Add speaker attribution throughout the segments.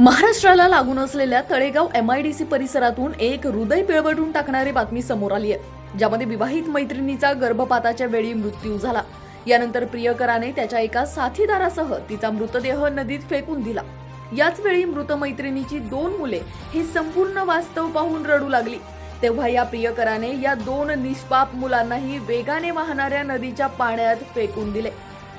Speaker 1: महाराष्ट्राला लागून असलेल्या Talegaon M I D C परिसरातून एक हृदय पिळवटून टाकणारी बातमी समोर आली आहे ज्यामध्ये विवाहित मैत्रिणीचा गर्भपाताच्या वेळी मृत्यू झाला. यानंतर प्रियकराने त्याच्या एका साथीदारासह तिचा मृतदेह नदीत फेकून दिला. याच वेळी मृत मैत्रिणीची दोन मुले ही संपूर्ण वास्तव पाहून रडू लागली. तेव्हा या प्रियकराने या दोन निष्पाप मुलांनाही वेगाने वाहणाऱ्या नदीच्या पाण्यात फेकून दिले.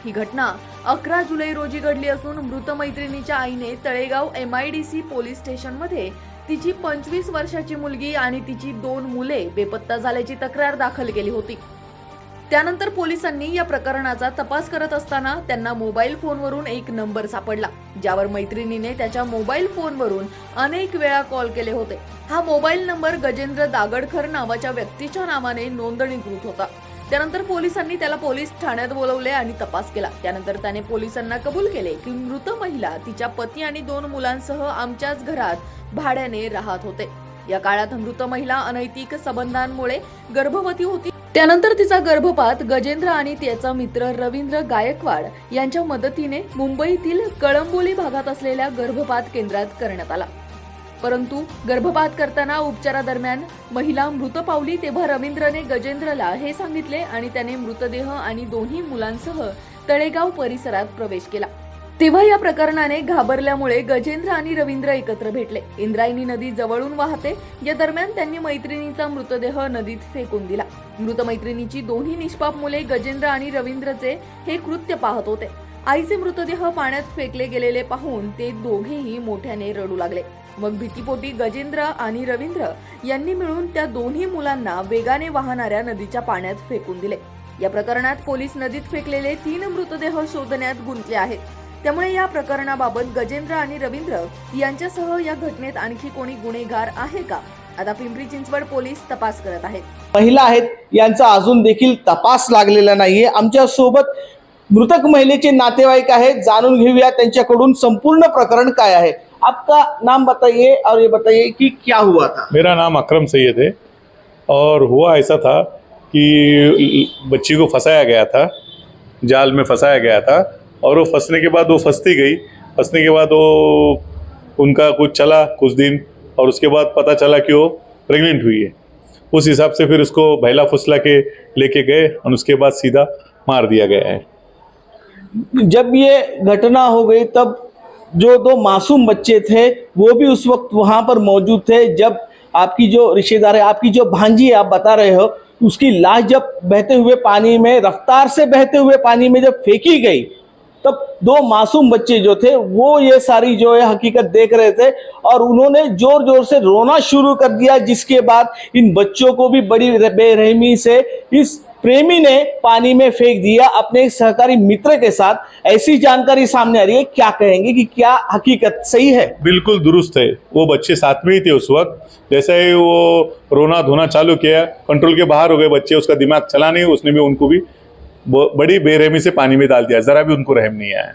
Speaker 1: ही घटना अकरा जुलै रोजी घडली असून मृत मैत्रिणीच्या आईने Talegaon M I D C police स्टेशनमध्ये तिची पंचवीस वर्षाची मुलगी आणि तिची दोन मुले बेपत्ता झाल्याची तक्रार दाखल केली होती. त्यानंतर पोलिसांनी या प्रकरणाचा तपास करत असताना त्यांना मोबाईल फोनवरून एक नंबर सापडला ज्यावर मैत्रिणीने त्याच्या मोबाईल फोनवरून अनेक वेळा कॉल केले होते. हा मोबाईल नंबर गजेंद्र दागडकर नावाच्या व्यक्तीच्या नावाने नोंदणीकृत होता. त्यानंतर पोलिसांनी त्याला पोलीस ठाण्यात बोलवले आणि तपास केला. त्यानंतर त्याने पोलिसांना कबूल केले की मृत महिला तिच्या पती आणि दोन मुलांसह आमच्याच घरात भाड्याने राहत होते. या काळात मृत महिला अनैतिक संबंधांमुळे गर्भवती होती. त्यानंतर तिचा गर्भपात गजेंद्र आणि त्याचा मित्र रवींद्र गायकवाड यांच्या मदतीने मुंबईतील कळंबोली भागात असलेल्या गर्भपात केंद्रात करण्यात आला. परंतु गर्भपात करताना उपचारादरम्यान महिला मृत पावली तेव्हा रवींद्रने गजेंद्रला हे सांगितले आणि त्याने मृतदेह आणि दोन्ही मुलांसह तळेगाव परिसरात प्रवेश केला. तेव्हा या प्रकरणाने घाबरल्यामुळे गजेंद्र आणि रवींद्र एकत्र भेटले. इंद्रायणी नदी जवळून वाहते. या दरम्यान त्यांनी मैत्रिणीचा मृतदेह नदीत फेकून दिला. मृत मैत्रिणीची दोन्ही निष्पाप मुले गजेंद्र आणि रवींद्रचे हे कृत्य पाहत होते. आईचे मृतदेह पाण्यात फेकले गेलेले पाहून ते दोघेही मोठ्याने रडू लागले. मग भीतीपोटी गजेंद्र आणि रवींद्र यांनी मिळून त्या दोन्ही मुलांना वेगाने वाहणाऱ्या नदीच्या पाण्यात फेकून दिले. या प्रकरणात पोलीस नदीत फेकलेले तीन मृतदेह शोधण्यात गुंतले आहेत. त्यामुळे या प्रकरणाबाबत गजेंद्र आणि रवींद्र यांच्यासह या घटनेत आणखी कोणी गुन्हेगार आहे का? आता पिंपरी चिंचवड पोलीस तपास करत आहेत.
Speaker 2: महिला आहेत यांचा अजून देखील तपास लागलेला नाहीये. आमच्यासोबत मृतक महिलेचे नातेवाईक आहेत. जाणून घेऊया त्यांच्याकडून संपूर्ण प्रकरण काय आहे. आपका नाम बताइए और ये बताइए कि क्या हुआ था?
Speaker 3: मेरा नाम अक्रम सैयद है और हुआ ऐसा था कि बच्ची को फंसाया गया था जाल में फंसाया गया था और वो फंसने के बाद वो फंसती गई। फंसने के बाद वो उनका कुछ चला कुछ दिन और उसके बाद पता चला कि वो प्रेग्नेंट हुई है। उस हिसाब से फिर उसको बहला फुसला के लेके गए और उसके बाद सीधा मार दिया गया है।
Speaker 2: जब ये घटना हो गई तब जो दो मासूम बच्चे थे, वो भी उस वक्त वहाँ पर मौजूद थे। जब आपकी जो रिश्तेदार है, आपकी जो भांजी आप बता रहे हो, उसकी लाश जब बहते हुए पानी में, रफ्तार से बहते हुए पानी में जब फेंकी गई, तब दो मासूम बच्चे जो थे, वो ये सारी जो है हकीकत देख रहे थे और उन्होंने ज़ोर ज़ोर से रोना शुरू कर दिया, जिसके बाद इन बच्चों को भी बड़ी बेरहमी से इस प्रेमी ने पानी में फेंक दिया अपने एक सहकारी मित्र के साथ। ऐसी जानकारी सामने आ रही है क्या कहेंगे कि क्या हकीकत सही है?
Speaker 3: बिल्कुल दुरुस्त है। वो बच्चे साथ में ही थे उस वक्त। जैसे ही वो रोना धोना चालू किया कंट्रोल के बाहर हो गए बच्चे उसका दिमाग चला नहीं उसने भी उनको भी बड़ी बेरहमी से पानी में डाल दिया। जरा भी उनको रहम नहीं आया।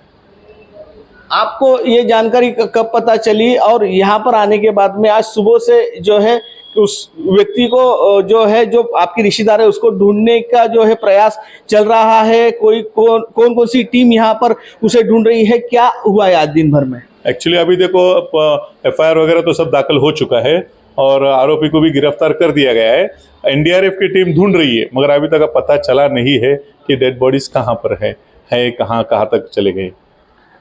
Speaker 2: आपको ये जानकारी कब पता चली? और यहाँ पर आने के बाद में आज सुबह से जो है उस व्यक्ति को जो है, जो आपकी रिश्तेदार है, उसको ढूँढने का जो है प्रयास चल रहा है। कोई कौन कौन कौन सी टीम यहाँ पर उसे ढूंढ रही है? क्या हुआ है आज दिन भर में?
Speaker 3: एक्चुअली अभी देखो एफआईआर वगैरह तो सब दाखिल हो चुका है और आरोपी को भी गिरफ़्तार कर दिया गया है। एनडीआरएफ की टीम ढूंढ रही है, मगर अभी तक पता चला नहीं है कि डेड बॉडीज कहाँ पर है है, कहाँ कहाँ तक चले गए।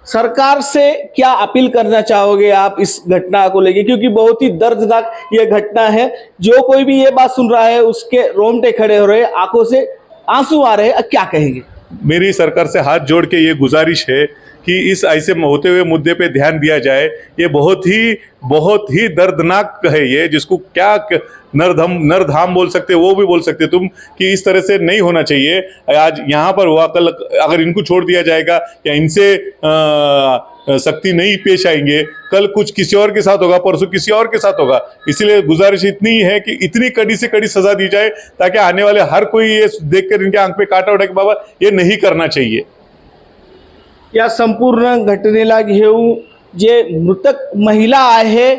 Speaker 2: सरकार से क्या अपील करना चाहोगे आप इस घटना को लेके? क्योंकि बहुत ही दर्दनाक ये घटना है। जो कोई भी ये बात सुन रहा है, उसके रोमटे खड़े हो रहे आँखों से आँसू आ रहे हैं। क्या कहेंगे?
Speaker 3: मेरी सरकार से हाथ जोड़ के ये गुजारिश है कि इस ऐसे होते हुए मुद्दे पे ध्यान दिया जाए, ये बहुत ही बहुत ही दर्दनाक है ये, जिसको क्या नरधम, नरधाम बोल सकते, वो भी बोल सकते तुम, कि इस तरह से नहीं होना चाहिए। आज यहाँ पर हुआ कल अगर इनको छोड़ दिया जाएगा, या इनसे सख्ती नहीं पेश आएँगे, कल कुछ किसी और के साथ होगा, परसों किसी और के साथ होगा। इसीलिए गुजारिश इतनी ही कि इतनी कड़ी से कड़ी सजा दी जाए, ताकि आने वाले हर कोई ये देख कर इनके आँख पे काटा उठा कि, बाबा, ये नहीं करना चाहिए।
Speaker 2: या संपूर्ण घटनेला घेऊन जे मृतक महिला आहे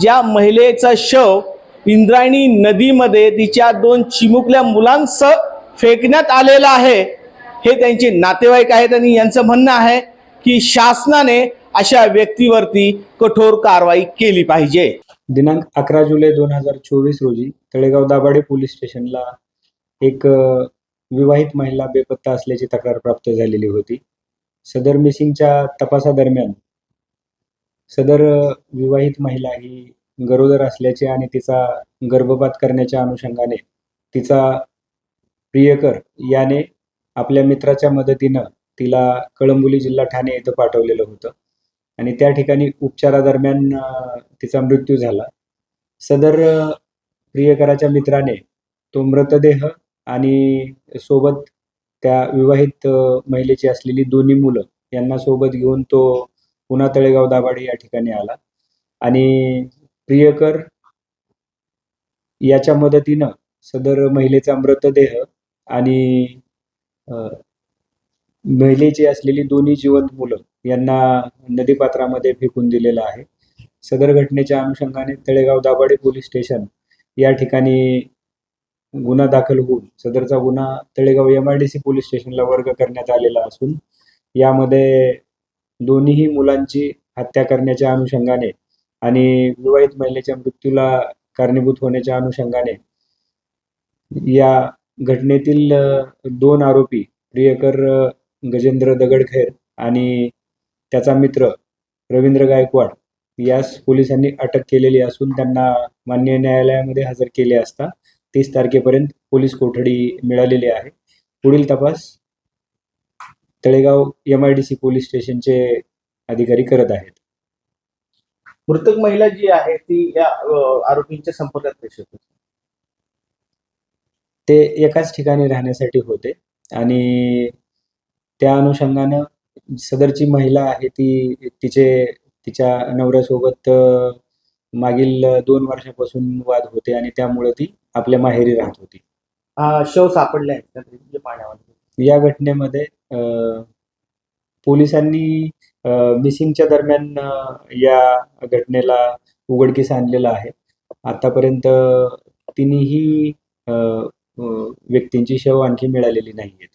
Speaker 2: ज्या महिलेचा शव इंद्रायणी नदीमध्ये तिच्या दोन चिमुकल्या मुलांसह फेकण्यात आलेला आहे हे त्यांचे नातेवाईक आहेत आणि यांचं म्हणणं आहे की शासनाने अशा व्यक्तीवरती कठोर कारवाई केली पाहिजे.
Speaker 4: दिनांक अकरा जुलै दोन हजार चोवीस रोजी तळेगाव दाभाडे पोलीस स्टेशनला एक विवाहित महिला बेपत्ता असल्याची तक्रार प्राप्त झालेली होती. सदर मिसिंगच्या तपासादरम्यान सदर विवाहित महिला ही गरोदर असल्याचे आणि तिचा गर्भपात करण्याच्या अनुषंगाने तिचा प्रियकर याने आपल्या मित्राच्या मदतीनं तिला कळंबोली जिल्हा ठाणे येथे पाठवलेलं होतं. आणि त्या ठिकाणी उपचारादरम्यान तिचा मृत्यू झाला. सदर प्रियकराच्या मित्राने तो मृतदेह आणि सोबत त्या विवाहित महिलेची असलेली दोन्ही मुलं यांना सोबत घेऊन तो पुन्हा तळेगाव दाभाडे या ठिकाणी आला. आणि प्रियकर याच्या मदतीनं सदर महिलेचा मृतदेह आणि महिलेची असलेली दोन्ही जिवंत मुलं यांना नदीपात्रामध्ये फेकून दिलेलं आहे. सदर घटनेच्या अनुषंगाने तळेगाव दाभाडे पोलीस स्टेशन या ठिकाणी गुन्हा दाखल होऊन सदरचा गुन्हा Talegaon M I D C police स्टेशनला वर्ग करण्यात आलेला असून यामध्ये दोन्हीही मुलांची हत्या करण्याच्या अनुषंगाने आणि विवाहित महिलेच्या मृत्यूला कारणीभूत होण्याच्या अनुषंगाने या घटनेतील दोन आरोपी प्रियकर गजेंद्र दगडखेर आणि त्याचा मित्र रवींद्र गायकवाड यास पोलिसांनी अटक केलेली असून त्यांना मान्य न्यायालयामध्ये हजर केले असता तीस तारखेपर्यंत पोलीस कोठडी मिळालेली आहे. पुढील तपास Talegaon M I D C police स्टेशनचे अधिकारी करत आहेत.
Speaker 2: मृतक महिला जी आहे ती या आरोपींच्या संपर्कात कशी होती
Speaker 4: ते एकाच ठिकाणी राहण्यासाठी होते आणि त्या अनुषंगानं सदरची महिला आहे ती तिचे तिच्या नवऱ्यासोबत मागील दोन वर्षापासून वाद होते आणि त्यामुळे ती आपल्या माहेरी राहत होती.
Speaker 2: हा शव सापडले आहेत का म्हणजे पाण्यामध्ये?
Speaker 4: या घटनेमध्ये अ, पोलिसांनी मिसिंगच्या दरम्यान अ, या घटनेला उघडकीस आणलेलं आहे. आतापर्यंत तिन्ही व्यक्तींची शव आणखी मिळालेली नाही आहेत